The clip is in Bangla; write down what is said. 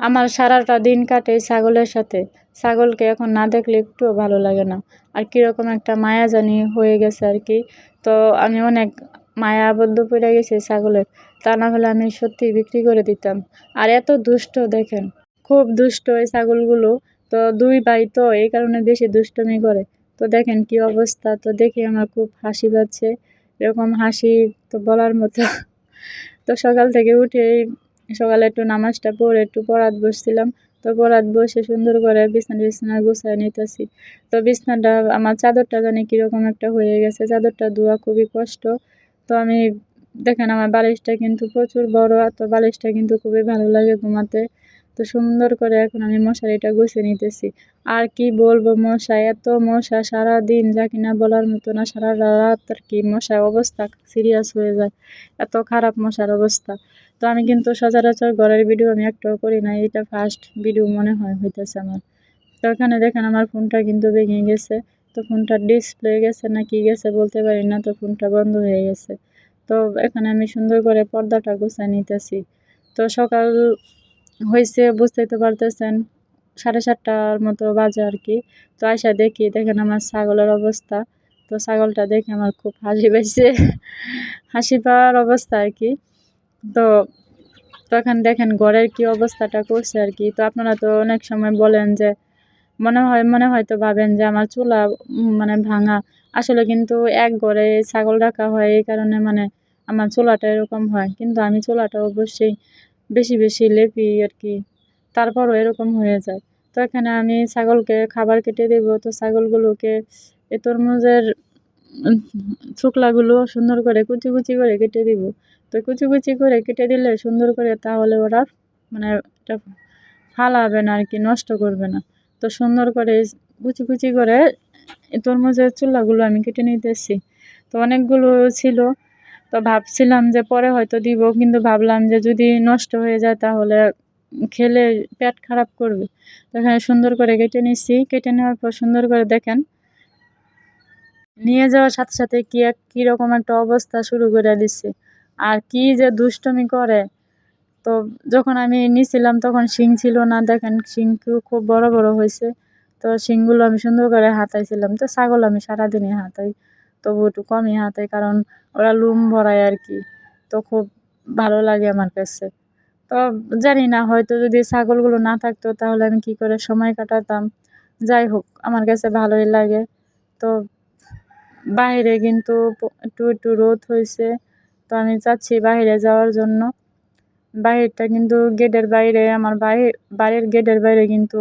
আমার সারাটা দিন কাটে ছাগলের সাথে। ছাগলকে এখন না দেখলে একটুও ভালো লাগে না। আর কীরকম একটা মায়া জানি হয়ে গেছে আর কি। তো আমি অনেক মায়া আবদ্ধ পড়ে গেছি ছাগলের। তা না হলে আমি সত্যিই বিক্রি করে দিতাম। আর এত দুষ্ট, দেখেন। খুব দুষ্ট এই ছাগলগুলো। তো দুই ভাই তো এই কারণে বেশি দুষ্টমি করে। তো দেখেন কি অবস্থা। তো দেখি আমার খুব হাসি পাচ্ছে। এরকম হাসি তো বলার মতো। তো সকাল থেকে উঠেই সকালে একটু নামাজটা পড়ে একটু পড়াত বসছিলাম। তো পড়াত বসে সুন্দর করে বিছানা বিছানা গুছায় নিতেছি। তো বিছনাটা, আমার চাদরটা জানি কীরকম একটা হয়ে গেছে। চাদরটা ধোয়া খুবই কষ্ট। তো আমি, দেখেন আমার বালিশটা কিন্তু প্রচুর বড়, তো বালিশটা কিন্তু খুবই ভালো লাগে ঘুমাতে। তো সুন্দর করে এখন আমি মশারিটা গুছিয়ে নিতেছি। আর কি বলব মশা, এত মশা সারা দিন যা কিনা বলার মতো না, সারা রাত আর কি মশার অবস্থা সিরিয়াস হয়ে যায়। এত খারাপ মশার অবস্থা। তো আমি কিন্তু সচরাচর ঘরের ভিডিও আমি একটাও করি না এটা ফার্স্ট ভিডিও মনে হয় হইতেছে আমার। তো এখানে দেখেন আমার ফোনটা কিন্তু ভেঙে গেছে। তো ফোনটার ডিসপ্লে গেছে না কি গেছে বলতে পারি না, তো ফোনটা বন্ধ হয়ে গেছে। তো এখানে আমি সুন্দর করে পর্দাটা গুছিয়ে নিতেছি। তো সকাল হয়েছে, বুঝতেই তো পারতেছেন। সাড়ে সাতটার মতো বাজে আর কি। তো আয়সা দেখি, দেখেন আমার ছাগলের অবস্থা। তো ছাগলটা দেখে আমার খুব হাসি পাইছে। হাসি পাওয়ার অবস্থা আর কি। তো তখন দেখেন ঘরের কি অবস্থাটা করছে আর কি। তো আপনারা তো অনেক সময় বলেন যে, মনে হয়, মনে হয়তো ভাবেন যে আমার চুলা মানে ভাঙা। আসলে কিন্তু এক ঘরে ছাগল রাখা হয় এই কারণে মানে আমার চুলাটা এরকম হয়। কিন্তু আমি চুলাটা অবশ্যই বেশি বেশি লেপি আর কি তারপরও এরকম হয়ে যায়। তো এখানে আমি ছাগলকে খাবার কেটে দেবো। তো ছাগলগুলোকে এ তরমুজের শুকলাগুলো সুন্দর করে কুচি কুচি করে কেটে দিব। তো কুচি কুচি করে কেটে দিলে সুন্দর করে তাহলে ওরা মানে এটা ফালাবে না আর কি নষ্ট করবে না। তো সুন্দর করে কুচি কুচি করে তরমুজের চুলাগুলো আমি কেটে নিতেছি। তো অনেকগুলো ছিল। তো ভাবছিলাম যে পরে হয়তো দিব, কিন্তু ভাবলাম যে যদি নষ্ট হয়ে যায় তাহলে খেলে পেট খারাপ করবে। তো এখানে সুন্দর করে কেটে নিচ্ছি। কেটে নেওয়ার পর সুন্দর করে দেখেন। নিয়ে যাওয়ার সাথে সাথে কি এক কীরকম একটা অবস্থা শুরু করে দিচ্ছে। আর কি যে দুষ্টমি করে। তো যখন আমি নিছিলাম তখন শিং ছিল না। দেখেন শিংকেও খুব বড় বড় হয়েছে। তো শিংগুলো আমি সুন্দর করে হাতাইছিলাম। তো ছাগল আমি সারাদিনই হাতাই। তবু একটু কমই হাতে, কারণ ওরা লুম ভরায় আর কি। তো খুব ভালো লাগে আমার কাছে। তো জানি না, হয়তো যদি ছাগলগুলো না থাকতো তাহলে আমি কি করে সময় কাটাতাম। যাই হোক, আমার কাছে ভালোই লাগে। তো বাইরে কিন্তু একটু একটু রোদ হয়েছে। তো আমি চাচ্ছি বাইরে যাওয়ার জন্য। বাহিরটা কিন্তু গেটের বাইরে, আমার বাড়ির গেটের বাইরে কিন্তু